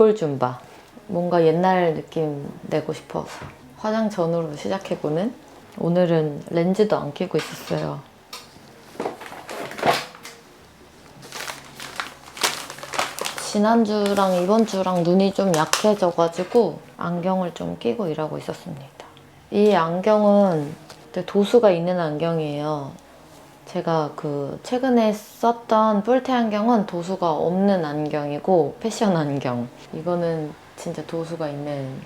몰골 줌바. 뭔가 옛날 느낌 내고 싶어서 화장 전으로 시작해보는 오늘은 렌즈도 안 끼고 있었어요. 지난주랑 이번 주랑 눈이 좀 약해져가지고 안경을 좀 끼고 일하고 있었습니다. 이 안경은 도수가 있는 안경이에요. 제가 그 최근에 썼던 뿔테 안경은 도수가 없는 안경이고 패션 안경. 이거는 진짜 도수가 있는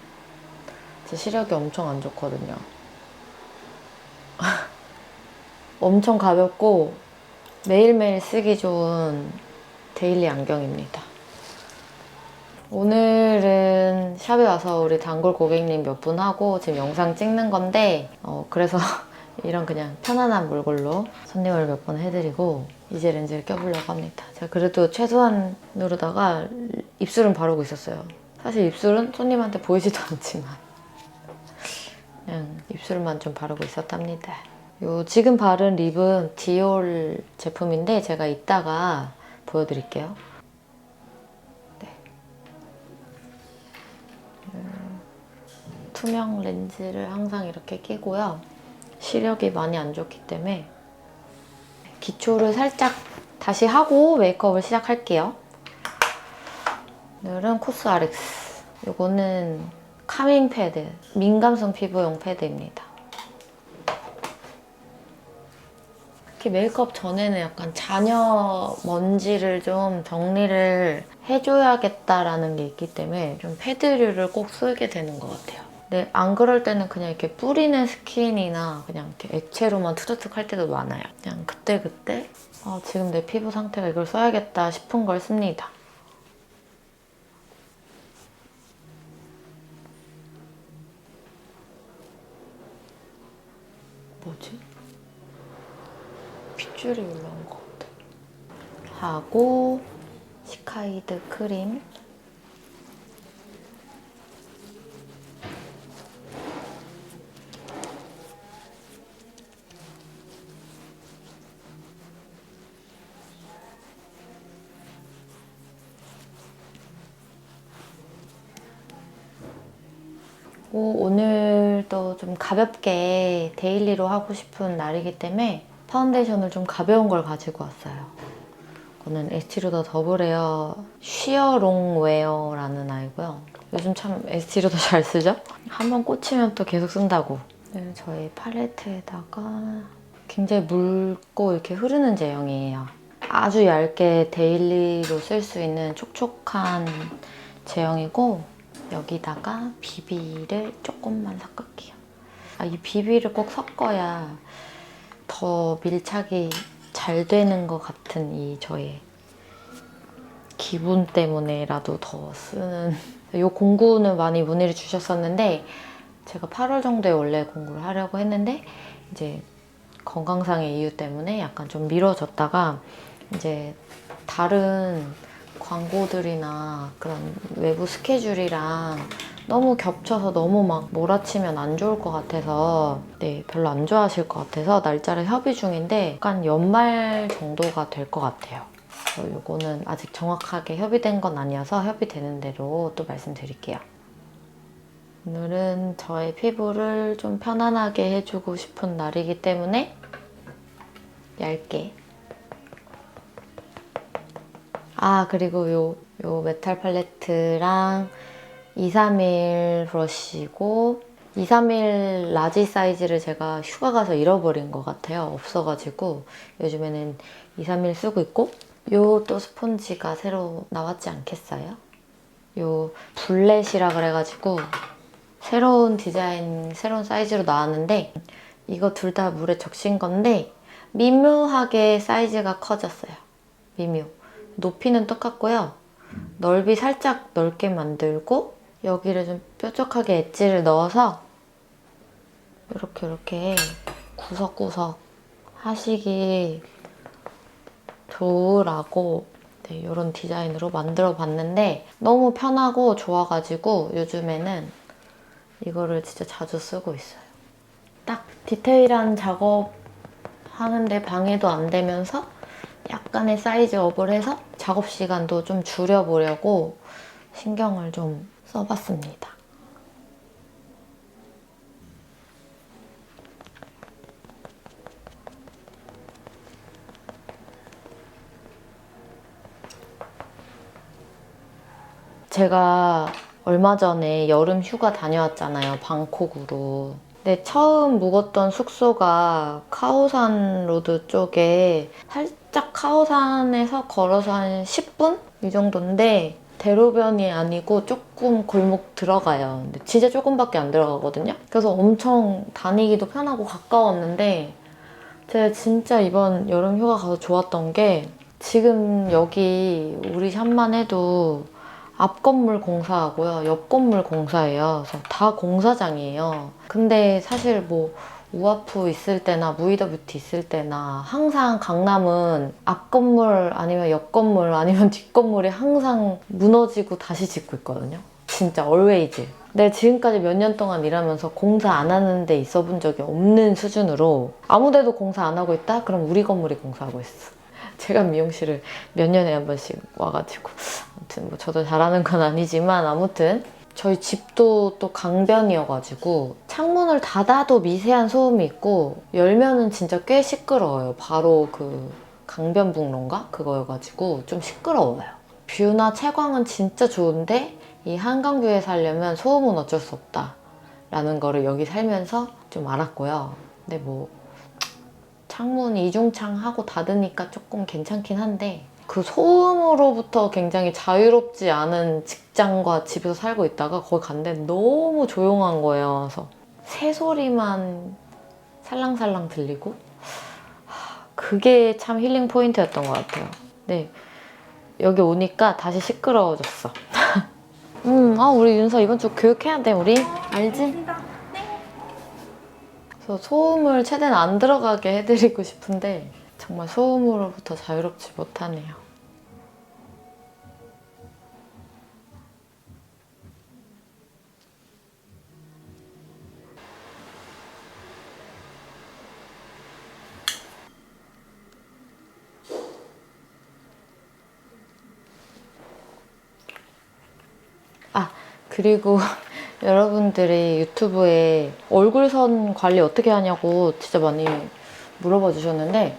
제 시력이 엄청 안 좋거든요. 엄청 가볍고 매일매일 쓰기 좋은 데일리 안경입니다. 오늘은 샵에 와서 우리 단골 고객님 몇 분 하고 지금 영상 찍는 건데 어, 그래서 이런 그냥 편안한 몰골로 손님을 몇 번 해드리고 이제 렌즈를 껴보려고 합니다. 제가 그래도 최소한으로다가 입술은 바르고 있었어요. 사실 입술은 손님한테 보이지도 않지만 그냥 입술만 좀 바르고 있었답니다. 요 지금 바른 립은 디올 제품인데 제가 이따가 보여드릴게요. 투명 렌즈를 항상 이렇게 끼고요. 시력이 많이 안 좋기 때문에 기초를 살짝 다시 하고 메이크업을 시작할게요. 오늘은 코스 RX. 이거는 카밍 패드, 민감성 피부용 패드입니다. 특히 메이크업 전에는 약간 잔여 먼지를 좀 정리를 해줘야겠다라는 게 있기 때문에 좀 패드류를 꼭 쓰게 되는 것 같아요. 근데 안 그럴 때는 그냥 이렇게 뿌리는 스킨이나 그냥 이렇게 액체로만 투저툭 할 때도 많아요. 그냥 그때 그때 아, 지금 내 피부 상태가 이걸 써야겠다 싶은 걸 씁니다. 뭐지? 핏줄이 올라온 것 같아. 하고 시카이드 크림 오, 오늘도 좀 가볍게 데일리로 하고 싶은 날이기 때문에 파운데이션을 좀 가벼운 걸 가지고 왔어요. 이거는 에스티로더 더블 에어 쉬어롱 웨어라는 아이고요. 요즘 참 에스티로더 잘 쓰죠? 한번 꽂히면 또 계속 쓴다고. 네, 저희 팔레트에다가 굉장히 묽고 이렇게 흐르는 제형이에요. 아주 얇게 데일리로 쓸 수 있는 촉촉한 제형이고 여기다가 비비를 조금만 섞을게요. 아, 이 비비를 꼭 섞어야 더 밀착이 잘 되는 것 같은 이 저의 기분 때문에라도 더 쓰는 이 공구는 많이 문의를 주셨었는데 제가 8월 정도에 원래 공구를 하려고 했는데 이제 건강상의 이유 때문에 약간 좀 미뤄졌다가 이제 다른 광고들이나 그런 외부 스케줄이랑 너무 겹쳐서 너무 막 몰아치면 안 좋을 것 같아서 네 별로 안 좋아하실 것 같아서 날짜를 협의 중인데 약간 연말 정도가 될 것 같아요. 이거는 아직 정확하게 협의된 건 아니어서 협의되는 대로 또 말씀드릴게요. 오늘은 저의 피부를 좀 편안하게 해주고 싶은 날이기 때문에 얇게 아 그리고 요, 요 메탈 팔레트랑 231 브러쉬고 231 라지 사이즈를 제가 휴가 가서 잃어버린 것 같아요. 없어가지고 요즘에는 231 쓰고 있고 요 또 스폰지가 새로 나왔지 않겠어요? 요 블렛이라 그래가지고 새로운 디자인, 새로운 사이즈로 나왔는데 이거 둘 다 물에 적신 건데 미묘하게 사이즈가 커졌어요. 미묘. 높이는 똑같고요. 넓이 살짝 넓게 만들고 여기를 좀 뾰족하게 엣지를 넣어서 이렇게 이렇게 구석구석 하시기 좋으라고 네, 이런 디자인으로 만들어 봤는데 너무 편하고 좋아가지고 요즘에는 이거를 진짜 자주 쓰고 있어요. 딱 디테일한 작업 하는데 방해도 안 되면서 약간의 사이즈 업을 해서 작업 시간도 좀 줄여보려고 신경을 좀 써봤습니다. 제가 얼마 전에 여름 휴가 다녀왔잖아요. 방콕으로. 근데 처음 묵었던 숙소가 카오산 로드 쪽에 살 짝 카오산에서 걸어서 한 10분? 이 정도인데 대로변이 아니고 조금 골목 들어가요. 근데 진짜 조금밖에 안 들어가거든요. 그래서 엄청 다니기도 편하고 가까웠는데 제가 진짜 이번 여름 휴가 가서 좋았던 게 지금 여기 우리 샵만 해도 앞 건물 공사하고요. 옆 건물 공사예요. 그래서 다 공사장이에요. 근데 사실 뭐 우아프 있을 때나 무이더 뷰티 있을 때나 항상 강남은 앞 건물 아니면 옆 건물 아니면 뒷 건물이 항상 무너지고 다시 짓고 있거든요. 진짜 always. 내가 지금까지 몇 년 동안 일하면서 공사 안 하는 데 있어 본 적이 없는 수준으로 아무 데도 공사 안 하고 있다? 그럼 우리 건물이 공사하고 있어. 제가 미용실을 몇 년에 한 번씩 와가지고 아무튼 뭐 저도 잘하는 건 아니지만 아무튼 저희 집도 또 강변이어가지고 창문을 닫아도 미세한 소음이 있고 열면은 진짜 꽤 시끄러워요. 바로 그 강변북로인가 그거여가지고 좀 시끄러워요. 뷰나 채광은 진짜 좋은데 이 한강뷰에 살려면 소음은 어쩔 수 없다. 라는 거를 여기 살면서 좀 알았고요. 근데 뭐 창문 이중창 하고 닫으니까 조금 괜찮긴 한데 그 소음으로부터 굉장히 자유롭지 않은 직장과 집에서 살고 있다가 거기 갔는데 너무 조용한 거예요. 그래서 새소리만 살랑살랑 들리고 하, 그게 참 힐링 포인트였던 것 같아요. 네. 여기 오니까 다시 시끄러워졌어. 음, 아, 우리 윤서 이번 주 교육해야 돼, 우리. 알지? 그래서 소음을 최대한 안 들어가게 해드리고 싶은데 정말 소음으로부터 자유롭지 못하네요. 아, 그리고 여러분들이 유튜브에 얼굴선 관리 어떻게 하냐고 진짜 많이 물어봐 주셨는데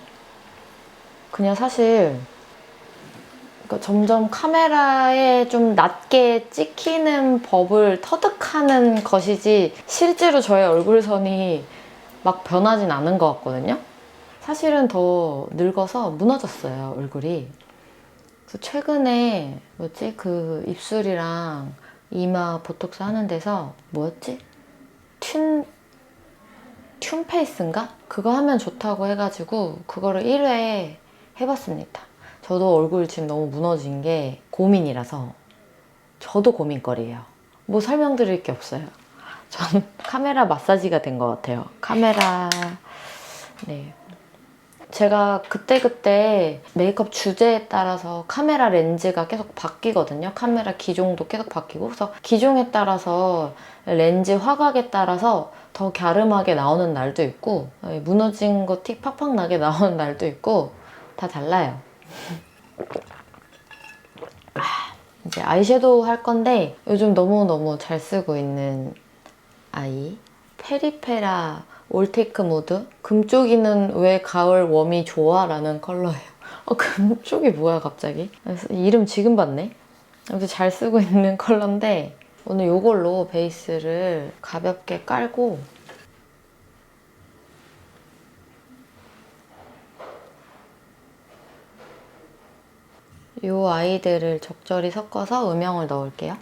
그냥 사실 그러니까 점점 카메라에 좀 낮게 찍히는 법을 터득하는 것이지 실제로 저의 얼굴선이 막 변하진 않은 것 같거든요. 사실은 더 늙어서 무너졌어요 얼굴이. 그래서 최근에 뭐지 그 입술이랑 이마 보톡스 하는 데서 뭐였지? 튠 튠 페이스인가? 그거 하면 좋다고 해가지고 그거를 1회 해봤습니다. 저도 얼굴 지금 너무 무너진 게 고민이라서 저도 고민거리예요. 뭐 설명드릴 게 없어요. 전 카메라 마사지가 된 것 같아요. 카메라 네 제가 그때 그때 메이크업 주제에 따라서 카메라 렌즈가 계속 바뀌거든요. 카메라 기종도 계속 바뀌고. 그래서 기종에 따라서 렌즈 화각에 따라서 더 갸름하게 나오는 날도 있고, 무너진 거 틱 팍팍 나게 나오는 날도 있고, 다 달라요. 아, 이제 아이섀도우 할 건데, 요즘 너무너무 잘 쓰고 있는 아이. 페리페라 올테이크 모드? 금쪽이는 왜 가을 웜이 좋아? 라는 컬러예요. 어, 금쪽이 뭐야, 갑자기? 이름 지금 봤네? 아무튼 잘 쓰고 있는 컬러인데, 오늘 이걸로 베이스를 가볍게 깔고, 이 아이들을 적절히 섞어서 음영을 넣을게요.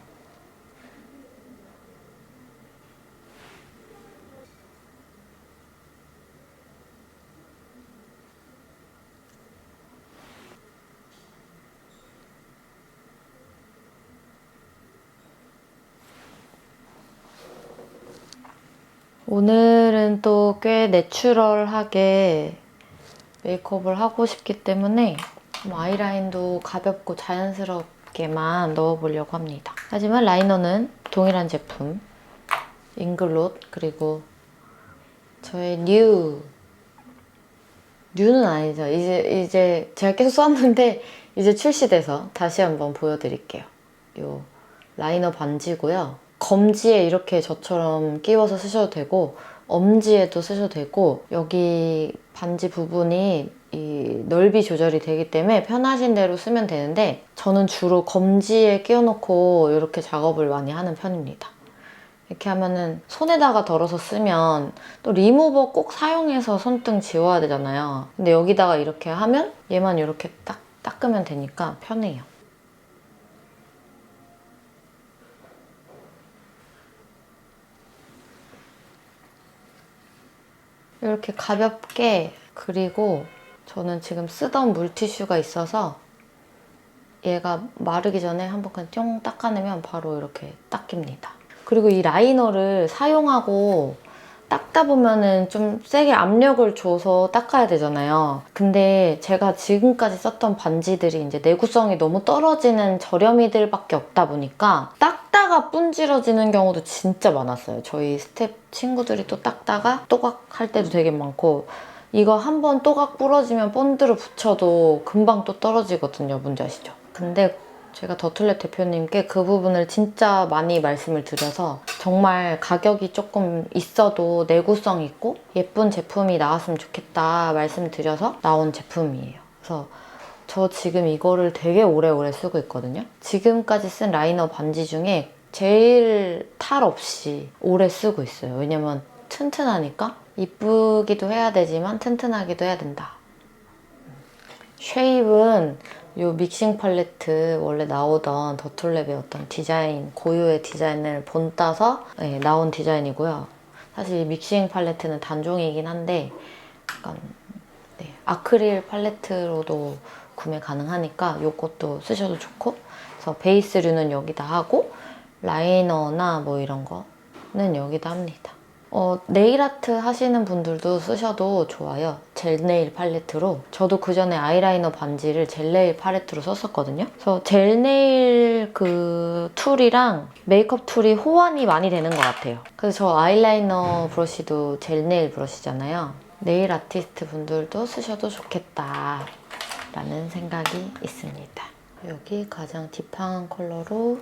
오늘은 또 꽤 내추럴하게 메이크업을 하고 싶기 때문에 좀 아이라인도 가볍고 자연스럽게만 넣어보려고 합니다. 하지만 라이너는 동일한 제품 잉글롯 그리고 저의 뉴 뉴는 아니죠. 이제 이제 제가 계속 썼는데 이제 출시돼서 다시 한번 보여드릴게요. 요 라이너 반지고요. 검지에 이렇게 저처럼 끼워서 쓰셔도 되고 엄지에도 쓰셔도 되고 여기 반지 부분이 이 넓이 조절이 되기 때문에 편하신 대로 쓰면 되는데 저는 주로 검지에 끼워놓고 이렇게 작업을 많이 하는 편입니다. 이렇게 하면은 손에다가 덜어서 쓰면 또 리무버 꼭 사용해서 손등 지워야 되잖아요. 근데 여기다가 이렇게 하면 얘만 이렇게 딱 닦으면 되니까 편해요. 이렇게 가볍게 그리고 저는 지금 쓰던 물티슈가 있어서 얘가 마르기 전에 한번 그냥 뿅 닦아내면 바로 이렇게 닦입니다. 그리고 이 라이너를 사용하고 닦다 보면은 좀 세게 압력을 줘서 닦아야 되잖아요. 근데 제가 지금까지 썼던 반지들이 이제 내구성이 너무 떨어지는 저렴이들밖에 없다 보니까 닦다가 분질러지는 경우도 진짜 많았어요. 저희 스텝 친구들이 또 닦다가 또각 할 때도 되게 많고 이거 한 번 또각 부러지면 본드를 붙여도 금방 또 떨어지거든요. 뭔지 아시죠? 근데 제가 더툴랩 대표님께 그 부분을 진짜 많이 말씀을 드려서 정말 가격이 조금 있어도 내구성 있고 예쁜 제품이 나왔으면 좋겠다 말씀드려서 나온 제품이에요. 그래서 저 지금 이거를 되게 오래오래 쓰고 있거든요. 지금까지 쓴 라이너 반지 중에 제일 탈 없이 오래 쓰고 있어요. 왜냐면 튼튼하니까 이쁘기도 해야 되지만 튼튼하기도 해야 된다. 쉐입은 이 믹싱 팔레트 원래 나오던 더툴랩의 어떤 디자인 고유의 디자인을 본따서 네, 나온 디자인이고요. 사실 이 믹싱 팔레트는 단종이긴 한데 약간 네, 아크릴 팔레트로도 구매 가능하니까 이것도 쓰셔도 좋고 그래서 베이스류는 여기다 하고 라이너나 뭐 이런 거는 여기다 합니다. 어, 네일 아트 하시는 분들도 쓰셔도 좋아요. 젤 네일 팔레트로. 저도 그 전에 아이라이너 반지를 젤 네일 팔레트로 썼었거든요. 그래서 젤 네일 그 툴이랑 메이크업 툴이 호환이 많이 되는 것 같아요. 그래서 저 아이라이너 브러쉬도 젤 네일 브러쉬잖아요. 네일 아티스트 분들도 쓰셔도 좋겠다. 라는 생각이 있습니다. 여기 가장 딥한 컬러로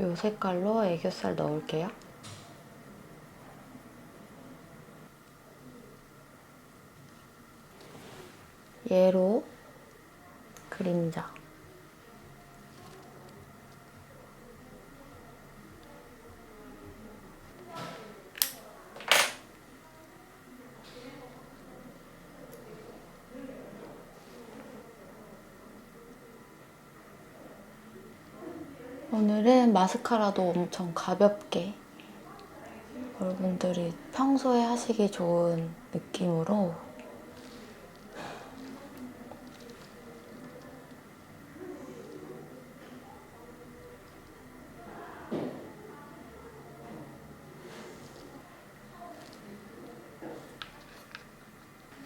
이 색깔로 애교살 넣을게요. 얘로 그림자. 오늘은 마스카라도 엄청 가볍게 여러분들이 평소에 하시기 좋은 느낌으로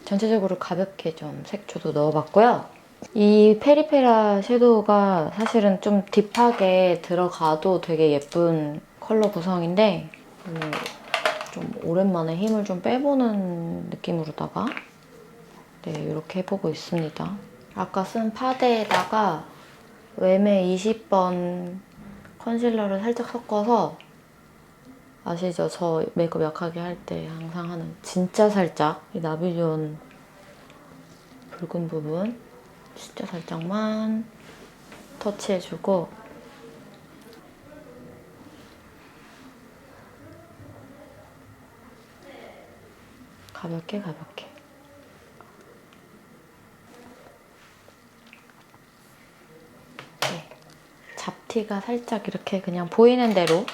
전체적으로 가볍게 좀 색조도 넣어봤고요. 이 페리페라 섀도우가 사실은 좀 딥하게 들어가도 되게 예쁜 컬러 구성인데 오늘 좀 오랜만에 힘을 좀 빼보는 느낌으로다가 네 이렇게 해보고 있습니다. 아까 쓴 파데에다가 웸의 20번 컨실러를 살짝 섞어서 아시죠? 저 메이크업 약하게 할 때 항상 하는 진짜 살짝 이 나비존 붉은 부분 진짜 살짝만 터치해주고 가볍게 가볍게 네. 잡티가 살짝 이렇게 그냥 보이는 대로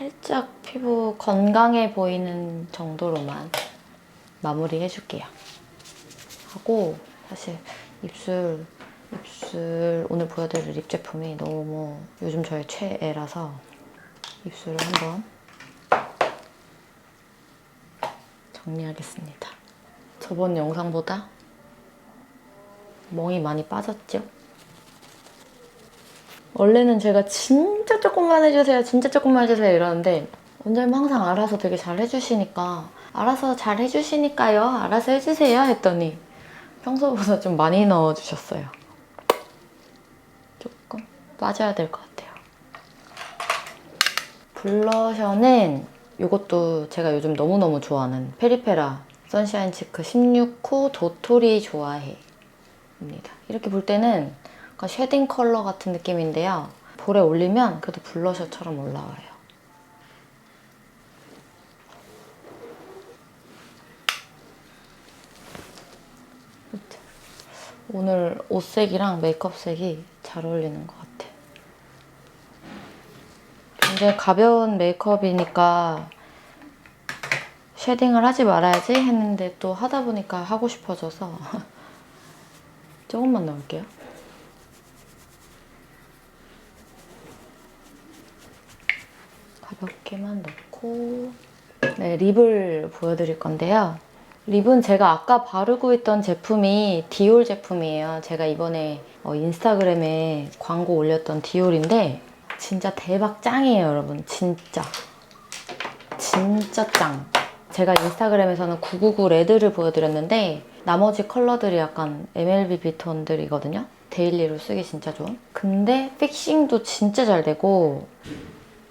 살짝 피부 건강해 보이는 정도로만 마무리 해줄게요. 하고 사실 입술 입술 오늘 보여드릴 립 제품이 너무 요즘 저의 최애라서 입술을 한번 정리하겠습니다. 저번 영상보다 멍이 많이 빠졌죠? 원래는 제가 진짜 조금만 해주세요, 진짜 조금만 해주세요 이러는데 원장님 항상 알아서 되게 잘 해주시니까 알아서 잘 해주시니까요, 알아서 해주세요 했더니 평소보다 좀 많이 넣어주셨어요. 조금 빠져야 될 것 같아요. 블러셔는 이것도 제가 요즘 너무너무 좋아하는 페리페라 선샤인 치크 16호 도토리 좋아해 입니다. 이렇게 볼 때는 쉐딩 컬러 같은 느낌인데요. 볼에 올리면 그래도 블러셔처럼 올라와요. 오늘 옷색이랑 메이크업색이 잘 어울리는 것 같아. 굉장히 가벼운 메이크업이니까 쉐딩을 하지 말아야지 했는데 또 하다 보니까 하고 싶어져서 조금만 넣을게요. 가볍게만 넣고 네, 립을 보여드릴 건데요. 립은 제가 아까 바르고 있던 제품이 디올 제품이에요. 제가 이번에 어, 인스타그램에 광고 올렸던 디올인데 진짜 대박 짱이에요, 여러분. 진짜. 진짜 짱. 제가 인스타그램에서는 999 레드를 보여드렸는데 나머지 컬러들이 약간 MLB 비톤들이거든요. 데일리로 쓰기 진짜 좋은. 근데 픽싱도 진짜 잘 되고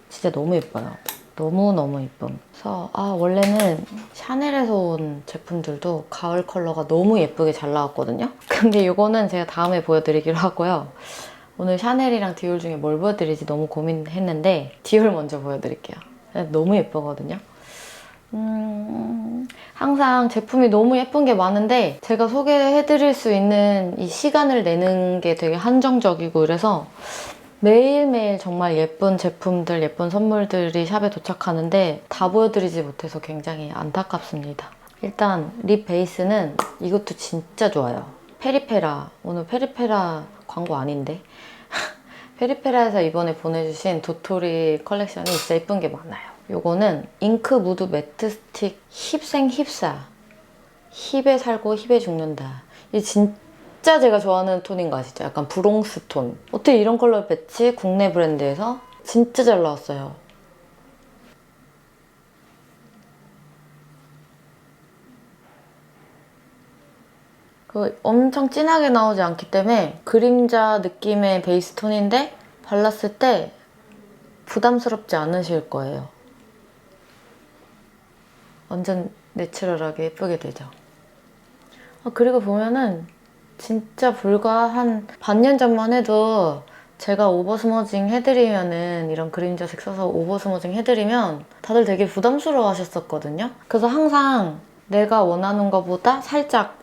진짜 너무 예뻐요. 너무너무 예쁨. 그래서 아 원래는 샤넬에서 온 제품들도 가을 컬러가 너무 예쁘게 잘 나왔거든요. 근데 이거는 제가 다음에 보여드리기로 하고요. 오늘 샤넬이랑 디올 중에 뭘 보여드리지 너무 고민했는데 디올 먼저 보여드릴게요. 너무 예쁘거든요. 음, 항상 제품이 너무 예쁜 게 많은데 제가 소개해드릴 수 있는 이 시간을 내는 게 되게 한정적이고 그래서 매일매일 정말 예쁜 제품들, 예쁜 선물들이 샵에 도착하는데 다 보여드리지 못해서 굉장히 안타깝습니다. 일단 립 베이스는 이것도 진짜 좋아요. 페리페라. 오늘 페리페라 광고 아닌데? 페리페라에서 이번에 보내주신 도토리 컬렉션이 진짜 예쁜 게 많아요. 요거는 잉크 무드 매트 스틱 힙생 힙사. 힙에 살고 힙에 죽는다. 이 진짜 제가 좋아하는 톤인 거 아시죠? 약간 브롱스 톤. 어떻게 이런 컬러를 뺐지? 국내 브랜드에서 진짜 잘 나왔어요. 그 엄청 진하게 나오지 않기 때문에 그림자 느낌의 베이스 톤인데 발랐을 때 부담스럽지 않으실 거예요. 완전 내추럴하게 예쁘게 되죠. 아, 그리고 보면은 진짜 불과 한 반년 전만 해도 제가 오버스머징 해드리면은 이런 그림자색 써서 오버스머징 해드리면 다들 되게 부담스러워 하셨었거든요. 그래서 항상 내가 원하는 것보다 살짝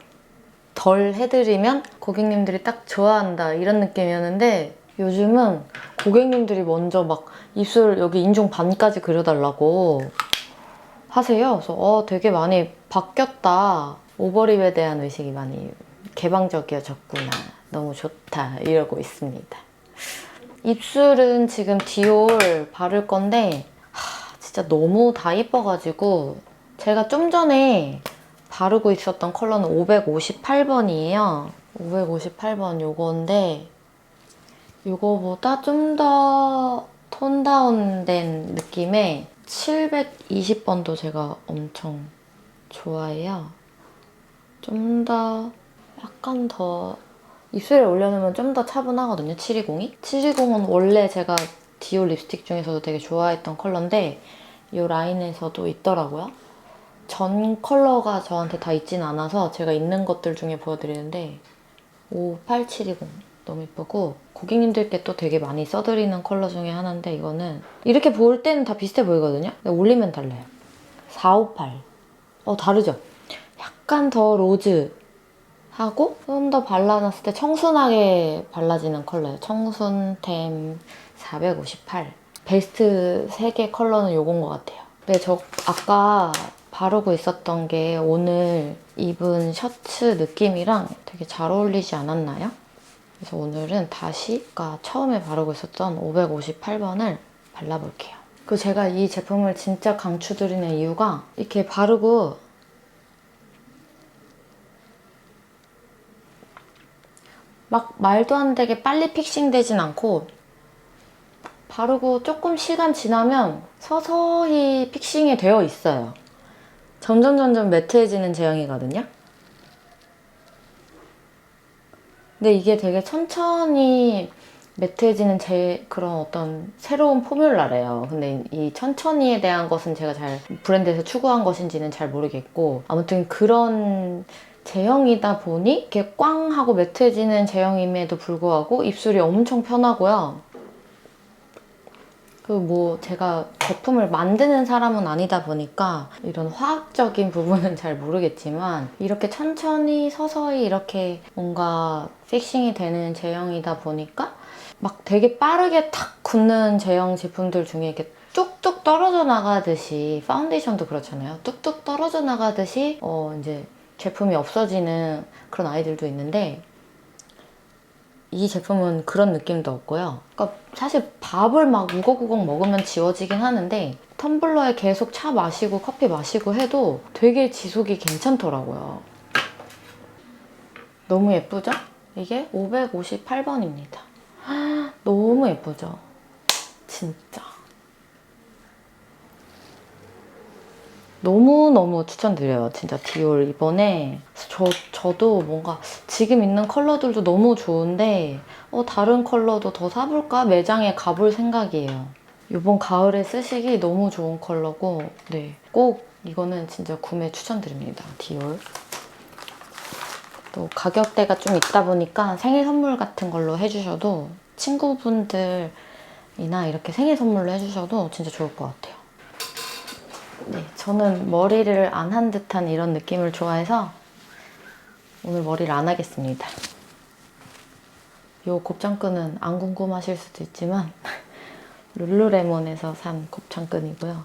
덜 해드리면 고객님들이 딱 좋아한다 이런 느낌이었는데 요즘은 고객님들이 먼저 막 입술 여기 인중 반까지 그려달라고 하세요. 그래서 어 되게 많이 바뀌었다. 오버립에 대한 의식이 많이 개방적이어졌구나. 너무 좋다. 이러고 있습니다. 입술은 지금 디올 바를 건데 하, 진짜 너무 다 예뻐가지고 제가 좀 전에 바르고 있었던 컬러는 558번이에요. 558번 요건데 요거보다 좀 더 톤다운된 느낌의 720번도 제가 엄청 좋아해요. 좀더 약간 더 입술에 올려놓으면 좀 더 차분하거든요, 720이. 720은 원래 제가 디올 립스틱 중에서도 되게 좋아했던 컬러인데 이 라인에서도 있더라고요. 전 컬러가 저한테 다 있진 않아서 제가 있는 것들 중에 보여드리는데 58720 너무 예쁘고 고객님들께 또 되게 많이 써드리는 컬러 중에 하나인데 이거는 이렇게 볼 때는 다 비슷해 보이거든요. 올리면 달라요. 458. 어 다르죠? 약간 더 로즈 하고 좀 더 발라놨을 때 청순하게 발라지는 컬러예요. 청순템 458. 베스트 3개 컬러는 요건 것 같아요. 근데 저 아까 바르고 있었던 게 오늘 입은 셔츠 느낌이랑 되게 잘 어울리지 않았나요? 그래서 오늘은 다시 아까 처음에 바르고 있었던 558번을 발라볼게요. 그 제가 이 제품을 진짜 강추드리는 이유가 이렇게 바르고 막 말도 안 되게 빨리 픽싱되진 않고 바르고 조금 시간 지나면 서서히 픽싱이 되어 있어요. 점점 점점 매트해지는 제형이거든요. 근데 이게 되게 천천히 매트해지는 제 그런 어떤 새로운 포뮬라래요. 근데 이 천천히에 대한 것은 제가 잘 브랜드에서 추구한 것인지는 잘 모르겠고 아무튼 그런 제형이다 보니 이렇게 꽝 하고 매트해지는 제형임에도 불구하고 입술이 엄청 편하고요. 그 뭐 제가 제품을 만드는 사람은 아니다 보니까 이런 화학적인 부분은 잘 모르겠지만 이렇게 천천히 서서히 이렇게 뭔가 픽싱이 되는 제형이다 보니까 막 되게 빠르게 탁 굳는 제형 제품들 중에 이렇게 뚝뚝 떨어져 나가듯이 파운데이션도 그렇잖아요. 뚝뚝 떨어져 나가듯이 어 이제 제품이 없어지는 그런 아이들도 있는데 이 제품은 그런 느낌도 없고요. 그러니까 사실 밥을 막 우걱우걱 먹으면 지워지긴 하는데 텀블러에 계속 차 마시고 커피 마시고 해도 되게 지속이 괜찮더라고요. 너무 예쁘죠? 이게 558번입니다. 너무 예쁘죠? 진짜. 너무너무 추천드려요. 진짜 디올 이번에 저, 저도 뭔가 지금 있는 컬러들도 너무 좋은데 어, 다른 컬러도 더 사볼까? 매장에 가볼 생각이에요. 이번 가을에 쓰시기 너무 좋은 컬러고 네, 꼭 이거는 진짜 구매 추천드립니다. 디올. 또 가격대가 좀 있다 보니까 생일 선물 같은 걸로 해주셔도 친구분들이나 이렇게 생일 선물로 해주셔도 진짜 좋을 것 같아요. 네, 저는 머리를 안 한 듯한 이런 느낌을 좋아해서 오늘 머리를 안 하겠습니다. 이 곱창끈은 안 궁금하실 수도 있지만 룰루레몬에서 산 곱창끈이고요.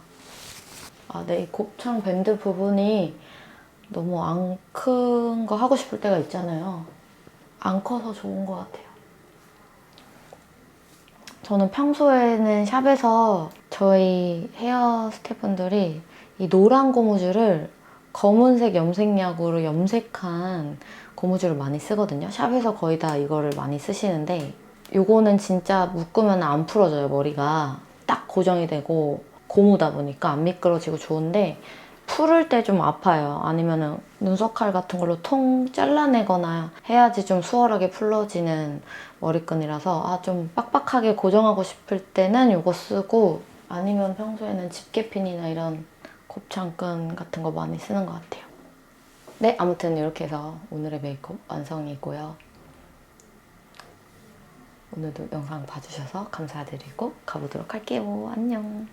아, 네, 이 곱창 밴드 부분이 너무 안 큰 거 하고 싶을 때가 있잖아요. 안 커서 좋은 것 같아요. 저는 평소에는 샵에서 저희 헤어 스태프분들이 이 노란 고무줄을 검은색 염색약으로 염색한 고무줄을 많이 쓰거든요. 샵에서 거의 다 이거를 많이 쓰시는데 요거는 진짜 묶으면 안 풀어져요, 머리가. 딱 고정이 되고 고무다 보니까 안 미끄러지고 좋은데 풀을 때 좀 아파요. 아니면은 눈썹칼 같은 걸로 통 잘라내거나 해야지 좀 수월하게 풀러지는 머리끈이라서 아 좀 빡빡하게 고정하고 싶을 때는 이거 쓰고 아니면 평소에는 집게핀이나 이런 곱창끈 같은 거 많이 쓰는 것 같아요. 네, 아무튼 이렇게 해서 오늘의 메이크업 완성이고요. 오늘도 영상 봐주셔서 감사드리고 가보도록 할게요. 안녕.